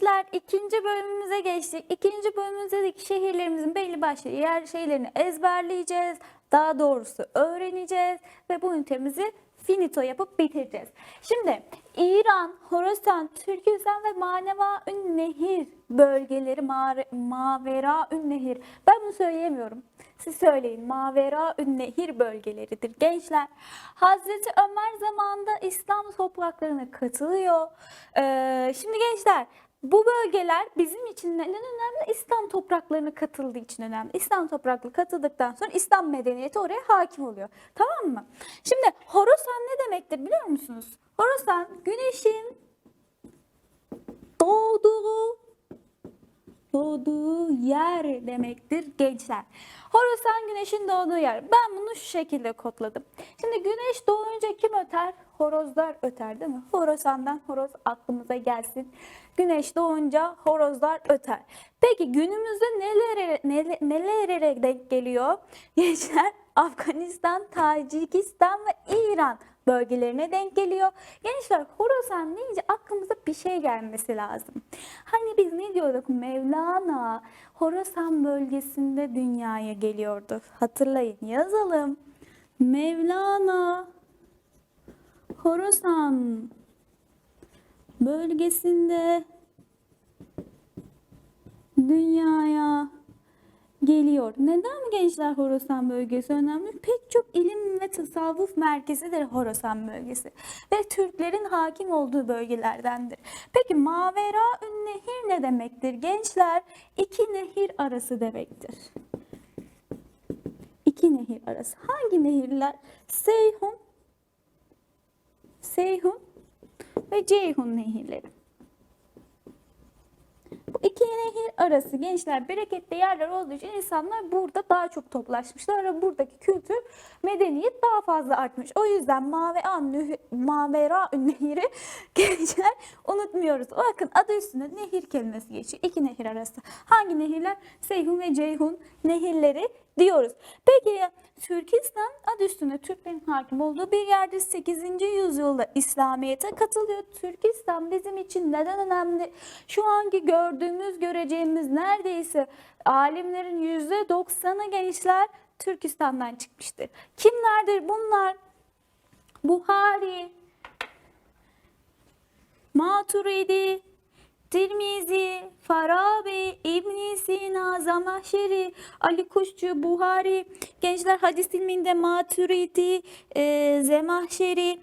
Gençler ikinci bölümümüze geçtik. İkinci bölümümüzdeki şehirlerimizin belli başlı yer şeylerini ezberleyeceğiz. Daha doğrusu öğreneceğiz ve bu ünitemizi finito yapıp bitireceğiz. Şimdi İran, Horasan, Türkistan ve Manevaün Nehir bölgeleri Mare, Maveraün Nehir. Ben bunu söyleyemiyorum. Siz söyleyin. Maveraün Nehir bölgeleridir gençler. Hazreti Ömer zamanında İslam topraklarına katılıyor. Ee, şimdi gençler bu bölgeler bizim için neden önemli? İslam topraklarına katıldığı için önemli. İslam toprakları katıldıktan sonra İslam medeniyeti oraya hakim oluyor. Tamam mı? Şimdi Horasan ne demektir biliyor musunuz? Horasan güneşin doğduğu doğduğu yer demektir gençler. Horasan güneşin doğduğu yer. Ben bunu şu şekilde kodladım. Şimdi güneş doğunca kim öter? Horozlar öter değil mi? Horasan'dan horoz aklımıza gelsin. Güneş doğunca horozlar öter. Peki günümüzde nelere, nele- nelere denk geliyor? Gençler Afganistan, Tacikistan ve İran bölgelerine denk geliyor. Gençler Horasan deyince aklımıza bir şey gelmesi lazım. Hani biz ne diyorduk? Mevlana Horasan bölgesinde dünyaya geliyordu. Hatırlayın yazalım. Mevlana Horasan bölgesinde dünyaya geliyor. Neden gençler Horasan bölgesi önemli? Pek çok ilim ve tasavvuf merkezidir Horasan bölgesi ve Türklerin hakim olduğu bölgelerdendir. Peki Mavera Nehir ne demektir? Gençler iki nehir arası demektir. İki nehir arası. Hangi nehirler? Seyhun, Seyhun ve Ceyhun nehirleri. İki nehir arası gençler bereketli yerler olduğu için insanlar burada daha çok toplaşmışlar ve buradaki kültür, medeniyet daha fazla artmış. O yüzden Mavera Nehri, Mavera Nehri gençler unutmuyoruz. Bakın adı üstünde nehir kelimesi geçiyor. İki nehir arası. Hangi nehirler? Seyhun ve Ceyhun nehirleri diyoruz. Peki Türkistan adı üstünde Türklerin hakim olduğu bir yerde 8. yüzyılda İslamiyet'e katılıyor. Türkistan bizim için neden önemli? Şu anki gördüğümüz, göreceğimiz neredeyse alimlerin %90'ı gençler Türkistan'dan çıkmıştır. Kimlerdir bunlar? Buhari, Maturidi, Tirmizi, Farabi, İbn Sina, Zamahşeri, Ali Kuşçu, Buhari, Gençler Hadis ilminde Maturidi, e, Zemahşeri,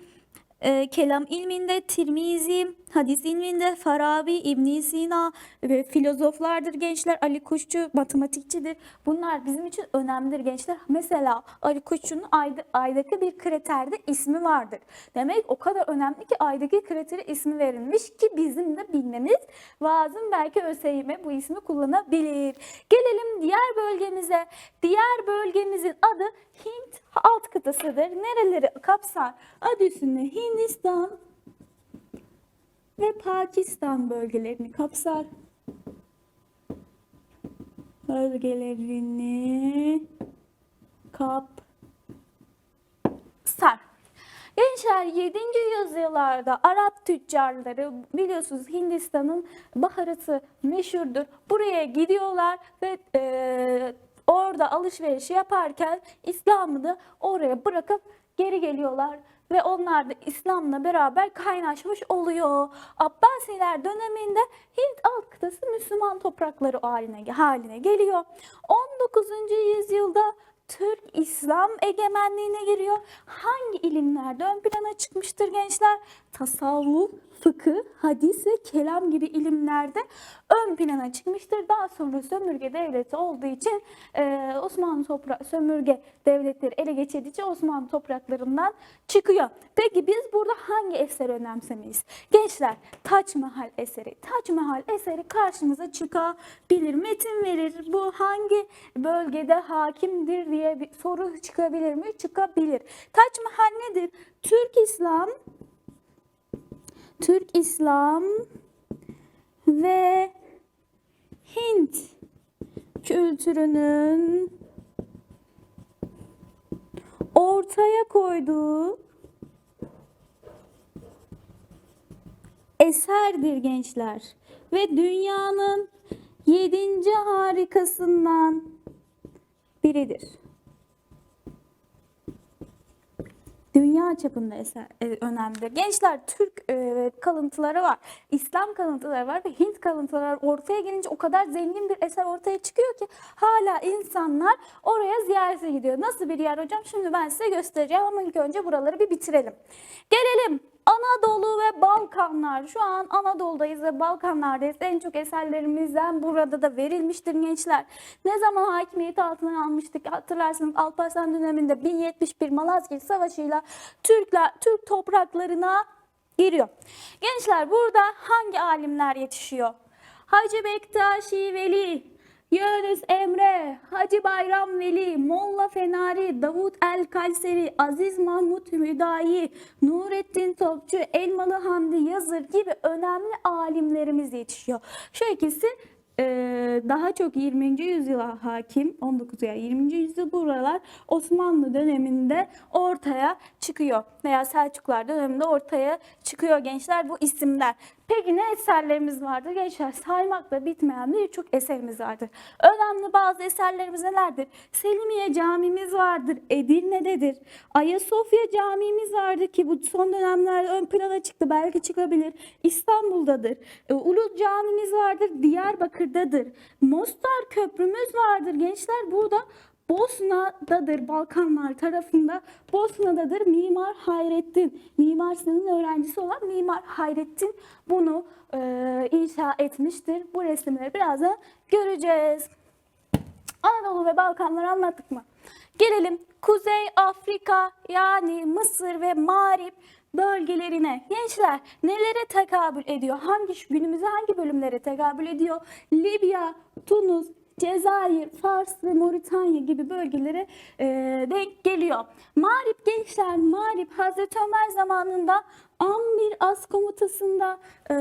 e, kelam ilminde Tirmizi, hadis ilminde Farabi, İbn Sina ve filozoflardır gençler. Ali Kuşçu matematikçidir. Bunlar bizim için önemlidir gençler. Mesela Ali Kuşçu'nun ayda, aydaki bir kriterde ismi vardır. Demek o kadar önemli ki aydaki kritere ismi verilmiş ki bizim de bilmemiz lazım. Belki ÖSYM bu ismi kullanabilir. Gelelim diğer bölgemize. Diğer bölgemizin adı Hint alt kıtasıdır. Nereleri kapsar? Adı üstünde Hindistan ve Pakistan bölgelerini kapsar. Bölgelerini kapsar. Gençler 7. yüzyıllarda Arap tüccarları biliyorsunuz Hindistan'ın baharatı meşhurdur. Buraya gidiyorlar ve e, orada alışveriş yaparken İslam'ı da oraya bırakıp geri geliyorlar ve onlar da İslam'la beraber kaynaşmış oluyor. Abbasiler döneminde Hint alt kıtası Müslüman toprakları haline, haline geliyor. 19. yüzyılda Türk İslam egemenliğine giriyor. Hangi ilimlerde ön plana çıkmıştır gençler? Tasavvuf, fıkıh, hadis ve kelam gibi ilimlerde ön plana çıkmıştır. Daha sonra sömürge devleti olduğu için e, Osmanlı toprak sömürge devletleri ele geçirdiği için Osmanlı topraklarından çıkıyor. Peki biz burada hangi eseri önemsemeyiz? Gençler Taç Mahal eseri. Taç Mahal eseri karşımıza çıkabilir. Metin verir. Bu hangi bölgede hakimdir diye bir soru çıkabilir mi? Çıkabilir. Taç Mahal nedir? Türk İslam Türk İslam ve Hint kültürünün ortaya koyduğu eserdir gençler. ve dünyanın yedinci harikasından biridir. Dünya çapında eser e, önemlidir. Gençler Türk e, kalıntıları var, İslam kalıntıları var ve Hint kalıntıları ortaya gelince o kadar zengin bir eser ortaya çıkıyor ki hala insanlar oraya ziyarete gidiyor. Nasıl bir yer hocam? Şimdi ben size göstereceğim ama ilk önce buraları bir bitirelim. Gelelim Anadolu ve Balkanlar. Şu an Anadolu'dayız ve Balkanlardayız. En çok eserlerimizden burada da verilmiştir gençler. Ne zaman hakimiyet altına almıştık? Hatırlarsınız Alparslan döneminde 1071 Malazgirt Savaşı'yla Türkler Türk topraklarına giriyor. Gençler burada hangi alimler yetişiyor? Hacı Bektaşi Veli, Yunus Emre, Hacı Bayram Veli, Molla Fenari, Davut El Kayseri, Aziz Mahmut Hüdayi, Nurettin Topçu, Elmalı Hamdi Yazır gibi önemli alimlerimiz yetişiyor. Şu ikisi eee, daha çok 20. yüzyıla hakim, 19 ya 20. yüzyıl buralar Osmanlı döneminde ortaya çıkıyor veya Selçuklar döneminde ortaya çıkıyor gençler bu isimler. Peki ne eserlerimiz vardır gençler? Saymakla bitmeyen birçok eserimiz vardır. Önemli bazı eserlerimiz nelerdir? Selimiye Camimiz vardır, Edirne'dedir. Ayasofya Camimiz vardır ki bu son dönemlerde ön plana çıktı, belki çıkabilir. İstanbul'dadır. E, Ulu Camimiz vardır, Diyarbakır'dadır. Mostar Köprümüz vardır gençler burada. Bosna'dadır, Balkanlar tarafında. Bosna'dadır Mimar Hayrettin. Mimar Sinan'ın öğrencisi olan Mimar Hayrettin bunu e, inşa etmiştir. Bu resimleri birazdan göreceğiz. Anadolu ve Balkanları anlattık mı? Gelelim Kuzey Afrika yani Mısır ve Mağrip bölgelerine. Gençler nelere tekabül ediyor? Hangi günümüzde hangi bölümlere tekabül ediyor? Libya, Tunus, Cezayir, Fars ve Moritanya gibi bölgelere e, denk geliyor. Mağrip gençler, Mağrip Hazreti Ömer zamanında Ambir As komutasında e,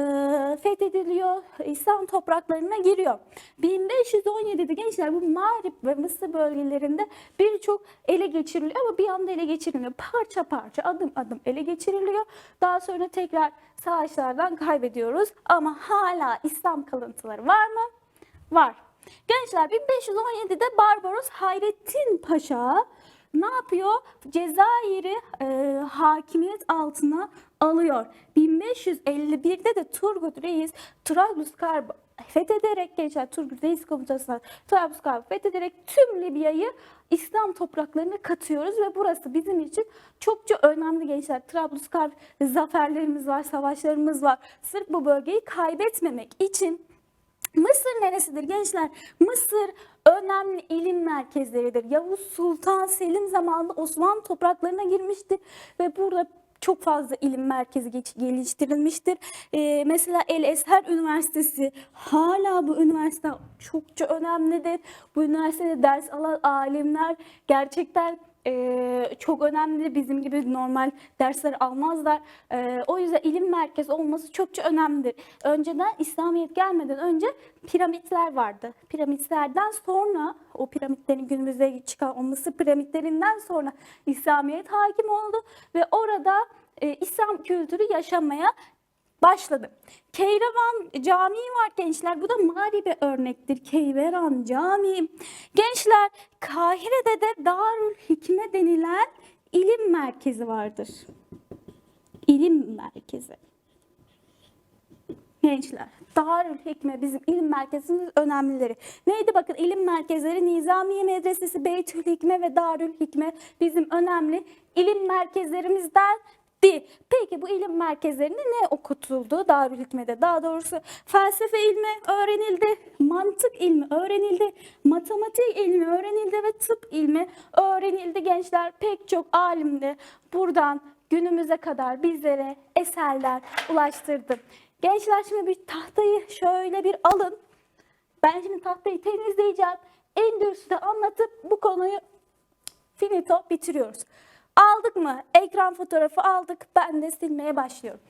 fethediliyor, İslam topraklarına giriyor. 1517'de gençler bu Mağrip ve Mısır bölgelerinde birçok ele geçiriliyor ama bir anda ele geçirilmiyor. Parça parça, adım adım ele geçiriliyor. Daha sonra tekrar savaşlardan kaybediyoruz ama hala İslam kalıntıları var mı? Var. Gençler 1517'de Barbaros Hayrettin Paşa ne yapıyor? Cezayir'i e, hakimiyet altına alıyor. 1551'de de Turgut Reis Trablusgarp'ı fethederek gençler Turgut Reis komutasına Trablusgarp'ı fethederek tüm Libya'yı İslam topraklarına katıyoruz ve burası bizim için çokça önemli gençler. Trablusgarp zaferlerimiz var, savaşlarımız var. Sırf bu bölgeyi kaybetmemek için Mısır neresidir gençler? Mısır önemli ilim merkezleridir. Yavuz Sultan Selim zamanında Osmanlı topraklarına girmiştir ve burada çok fazla ilim merkezi geliştirilmiştir. Ee, mesela El Ezher Üniversitesi hala bu üniversite çokça önemlidir. Bu üniversitede ders alan alimler gerçekten e, çok önemli. Bizim gibi normal dersler almazlar. E, o yüzden ilim merkezi olması çokça önemlidir. Önceden İslamiyet gelmeden önce piramitler vardı. Piramitlerden sonra o piramitlerin günümüzde çıkan o Mısır piramitlerinden sonra İslamiyet hakim oldu ve orada e, İslam kültürü yaşamaya başladı. Keyrevan Camii var gençler. Bu da Mağrib'e örnektir. Keyveran Camii. Gençler Kahire'de de Darül Hikme denilen ilim merkezi vardır. İlim merkezi. Gençler, Darül Hikme bizim ilim merkezimiz önemlileri. Neydi bakın ilim merkezleri Nizamiye Medresesi, Beytül Hikme ve Darül Hikme bizim önemli ilim merkezlerimizden di. Peki bu ilim merkezlerinde ne okutuldu Darül Hikme'de? Daha doğrusu felsefe ilmi öğrenildi, mantık ilmi öğrenildi, matematik ilmi öğrenildi ve tıp ilmi öğrenildi gençler. Pek çok alim de buradan günümüze kadar bizlere eserler ulaştırdı. Gençler şimdi bir tahtayı şöyle bir alın. Ben şimdi tahtayı temizleyeceğim. Endüstride anlatıp bu konuyu finito bitiriyoruz. Aldık mı? Ekran fotoğrafı aldık. Ben de silmeye başlıyorum.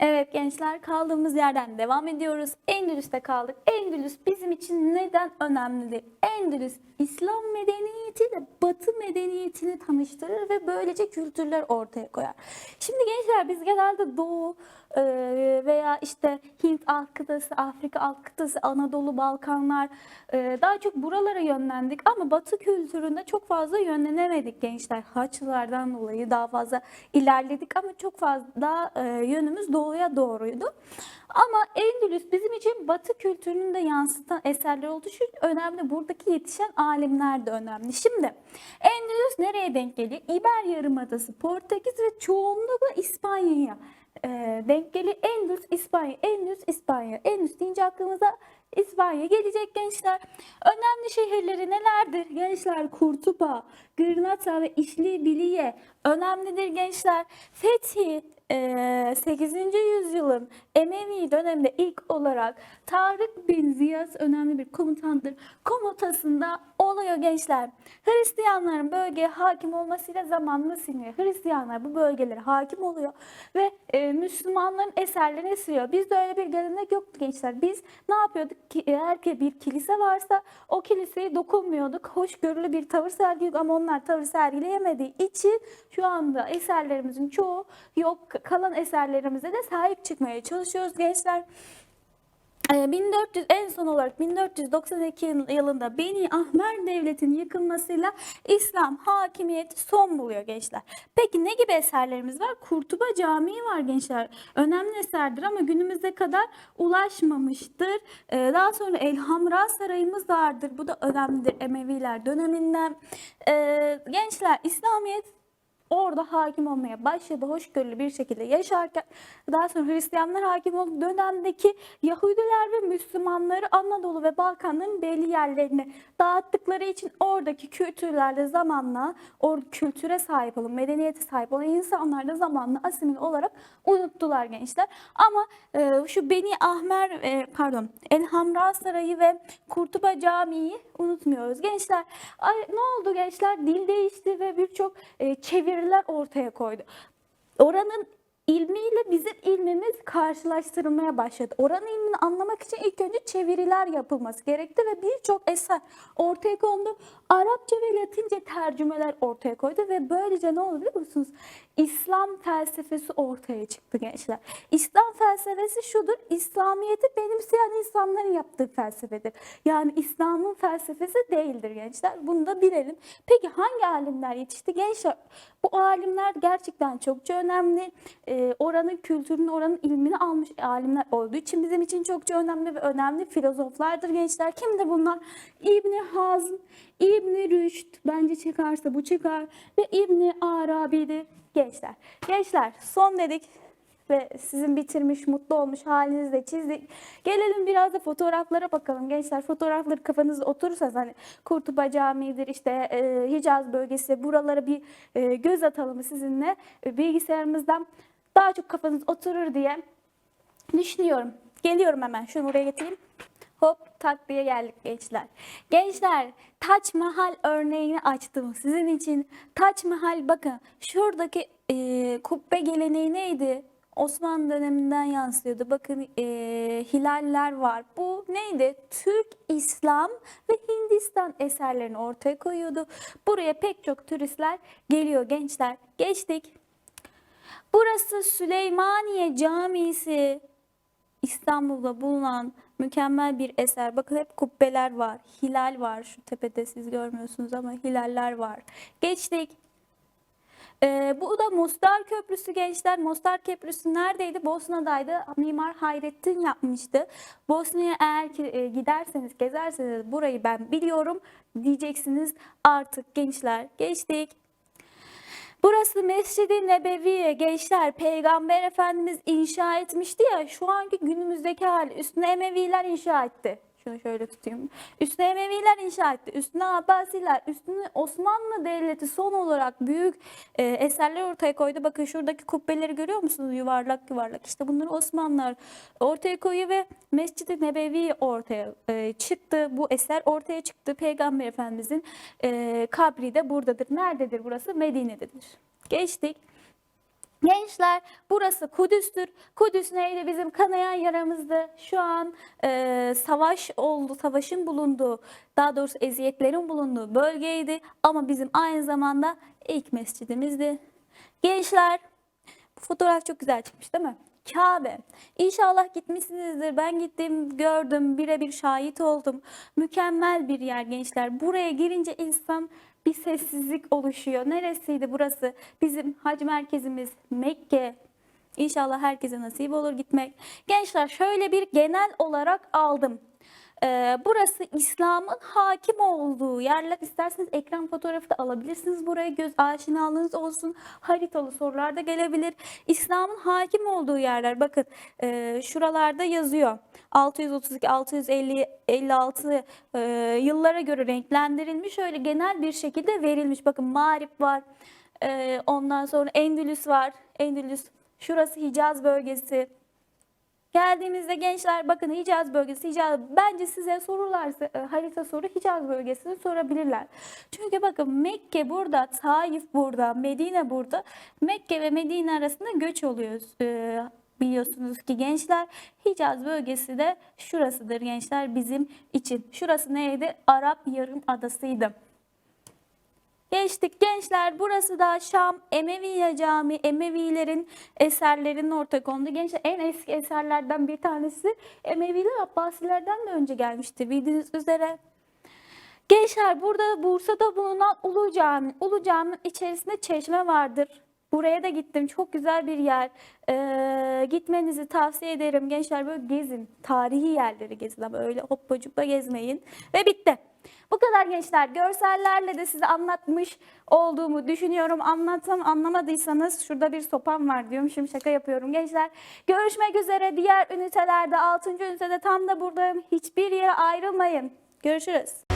Evet gençler kaldığımız yerden devam ediyoruz. Endülüs'te kaldık. Endülüs bizim için neden önemlidir? Endülüs İslam medeniyetiyle Batı medeniyetini tanıştırır ve böylece kültürler ortaya koyar. Şimdi gençler biz genelde Doğu e, veya işte Hint alt kıtası, Afrika alt kıtası, Anadolu, Balkanlar e, daha çok buralara yönlendik ama Batı kültüründe çok fazla yönlenemedik gençler. Haçlılardan dolayı daha fazla ilerledik ama çok fazla e, yönümüz doğuya doğruydu. Ama Endülüs bizim için Batı kültürünü de yansıtan eserler olduğu için önemli. Buradaki yetişen alimler de önemli. Şimdi Endülüs nereye denk geliyor? İber Yarımadası, Portekiz ve çoğunlukla İspanya'ya e, denk geliyor. Endülüs İspanya, Endülüs İspanya. Endülüs deyince aklımıza İspanya gelecek gençler. Önemli şehirleri nelerdir? Gençler Kurtuba, Gırnata ve İşlibiliye önemlidir gençlar. Fethi 8. yüzyılın Emevi döneminde ilk olarak Tarık bin Ziyad önemli bir komutandır. Komutasında oluyor gençler. Hristiyanların bölgeye hakim olmasıyla zamanla siliniyor. Hristiyanlar bu bölgelere hakim oluyor ve e, Müslümanların eserlerini siliyor. Bizde öyle bir gelenek yoktu gençler. Biz ne yapıyorduk ki eğer ki bir kilise varsa o kiliseye dokunmuyorduk. Hoşgörülü bir tavır sergiliyorduk ama onlar tavır sergileyemediği için şu anda eserlerimizin çoğu yok. Kalan eserlerimize de sahip çıkmaya çalışıyoruz gençler. Ee, 1400 en son olarak 1492 yılında Beni Ahmer Devleti'nin yıkılmasıyla İslam hakimiyeti son buluyor gençler. Peki ne gibi eserlerimiz var? Kurtuba Camii var gençler. Önemli eserdir ama günümüze kadar ulaşmamıştır. Ee, Daha sonra Elhamra Sarayımız vardır. Bu da önemlidir Emeviler döneminden. Ee, Gençler İslamiyet orada hakim olmaya başladı. Hoşgörülü bir şekilde yaşarken daha sonra Hristiyanlar hakim olduğu dönemdeki Yahudiler ve Müslümanları Anadolu ve Balkanların belli yerlerine dağıttıkları için oradaki kültürlerde zamanla o kültüre sahip olan, medeniyete sahip olan insanlar da zamanla asimil olarak unuttular gençler. Ama e, şu Beni Ahmer e, pardon Elhamra Sarayı ve Kurtuba Camii'yi unutmuyoruz. Gençler ay, ne oldu gençler? Dil değişti ve birçok e, çeviriler ortaya koydu. Oranın ilmiyle bizim ilmimiz karşılaştırılmaya başladı. Oranın ilmini anlamak için ilk önce çeviriler yapılması gerekti ve birçok eser ortaya kondu. Arapça ve Latince tercümeler ortaya koydu ve böylece ne oldu biliyor musunuz? İslam felsefesi ortaya çıktı gençler. İslam felsefesi şudur, İslamiyet'i benimseyen insanların yaptığı felsefedir. Yani İslam'ın felsefesi değildir gençler. Bunu da bilelim. Peki hangi alimler yetişti? Gençler bu alimler gerçekten çokça önemli. Ee, oranın kültürünü, oranın ilmini almış alimler olduğu için bizim için çokça önemli ve önemli filozoflardır gençler. Kimdir bunlar? İbni Hazm, İbni Rüşd, bence çıkarsa bu çıkar ve İbni Arabi'dir gençler. Gençler son dedik ve sizin bitirmiş, mutlu olmuş halinizi de çizdik. Gelelim biraz da fotoğraflara bakalım. Gençler fotoğrafları kafanızda oturursa hani Kurtuba Camii'dir işte e, Hicaz bölgesi buralara bir e, göz atalım sizinle. E, bilgisayarımızdan daha çok kafanız oturur diye düşünüyorum. Geliyorum hemen. Şunu buraya getireyim. Hop tak diye geldik gençler. Gençler Taç Mahal örneğini açtım sizin için. Taç Mahal bakın şuradaki e, kubbe geleneği neydi? Osmanlı döneminden yansıyordu. Bakın e, hilaller var. Bu neydi? Türk, İslam ve Hindistan eserlerini ortaya koyuyordu. Buraya pek çok turistler geliyor gençler. Geçtik. Burası Süleymaniye Camisi. İstanbul'da bulunan mükemmel bir eser. Bakın hep kubbeler var. Hilal var. Şu tepede siz görmüyorsunuz ama hilaller var. Geçtik. Ee, bu da Mostar Köprüsü gençler. Mostar Köprüsü neredeydi? Bosna'daydı. Mimar Hayrettin yapmıştı. Bosna'ya eğer ki e, giderseniz, gezerseniz burayı ben biliyorum diyeceksiniz artık gençler. Geçtik. Burası Mescid-i Nebeviye gençler Peygamber Efendimiz inşa etmişti ya şu anki günümüzdeki hali üstüne Emeviler inşa etti. Şunu şöyle tutayım. Üstüne Emeviler inşa etti. Üstüne Abbasiler, üstüne Osmanlı Devleti son olarak büyük e, eserler ortaya koydu. Bakın şuradaki kubbeleri görüyor musunuz? Yuvarlak yuvarlak. İşte bunları Osmanlılar ortaya koyuyor ve Mescid-i Nebevi ortaya e, çıktı. Bu eser ortaya çıktı. Peygamber Efendimizin e, kabri de buradadır. Nerededir burası? Medine'dedir. Geçtik. Gençler burası Kudüs'tür. Kudüs neydi? Bizim kanayan yaramızdı. Şu an e, savaş oldu, savaşın bulunduğu, daha doğrusu eziyetlerin bulunduğu bölgeydi. Ama bizim aynı zamanda ilk mescidimizdi. Gençler bu fotoğraf çok güzel çıkmış değil mi? Kabe. İnşallah gitmişsinizdir. Ben gittim, gördüm, birebir şahit oldum. Mükemmel bir yer gençler. Buraya girince insan bir sessizlik oluşuyor. Neresiydi burası? Bizim hac merkezimiz Mekke. İnşallah herkese nasip olur gitmek. Gençler şöyle bir genel olarak aldım. Ee, burası İslam'ın hakim olduğu yerler. İsterseniz ekran fotoğrafı da alabilirsiniz. Buraya göz aşinalığınız olsun. Haritalı sorular da gelebilir. İslam'ın hakim olduğu yerler. Bakın e, şuralarda yazıyor. 632, 650, 56 e, yıllara göre renklendirilmiş. Öyle genel bir şekilde verilmiş. Bakın Mağrip var. E, ondan sonra Endülüs var. Endülüs. Şurası Hicaz bölgesi. Geldiğimizde gençler bakın Hicaz bölgesi, Hicaz bence size sorularsa e, harita soru Hicaz bölgesini sorabilirler. Çünkü bakın Mekke burada, Taif burada, Medine burada. Mekke ve Medine arasında göç oluyor. E, biliyorsunuz ki gençler Hicaz bölgesi de şurasıdır gençler bizim için. Şurası neydi? Arap Yarımadası'ydı. Geçtik gençler burası da Şam Emeviye Camii Emevilerin eserlerinin ortak olduğu gençler en eski eserlerden bir tanesi Emeviler Abbasilerden de önce gelmiştir bildiğiniz üzere. Gençler burada Bursa'da bulunan Ulu Cami. Ulu Cami'nin içerisinde çeşme vardır. Buraya da gittim. Çok güzel bir yer. Ee, gitmenizi tavsiye ederim. Gençler böyle gezin. Tarihi yerleri gezin ama öyle hoppa cuppa gezmeyin. Ve bitti. Bu kadar gençler. Görsellerle de size anlatmış olduğumu düşünüyorum. Anlatsam anlamadıysanız şurada bir sopam var diyorum. Şimdi şaka yapıyorum gençler. Görüşmek üzere diğer ünitelerde. 6. ünitede tam da buradayım. Hiçbir yere ayrılmayın. Görüşürüz.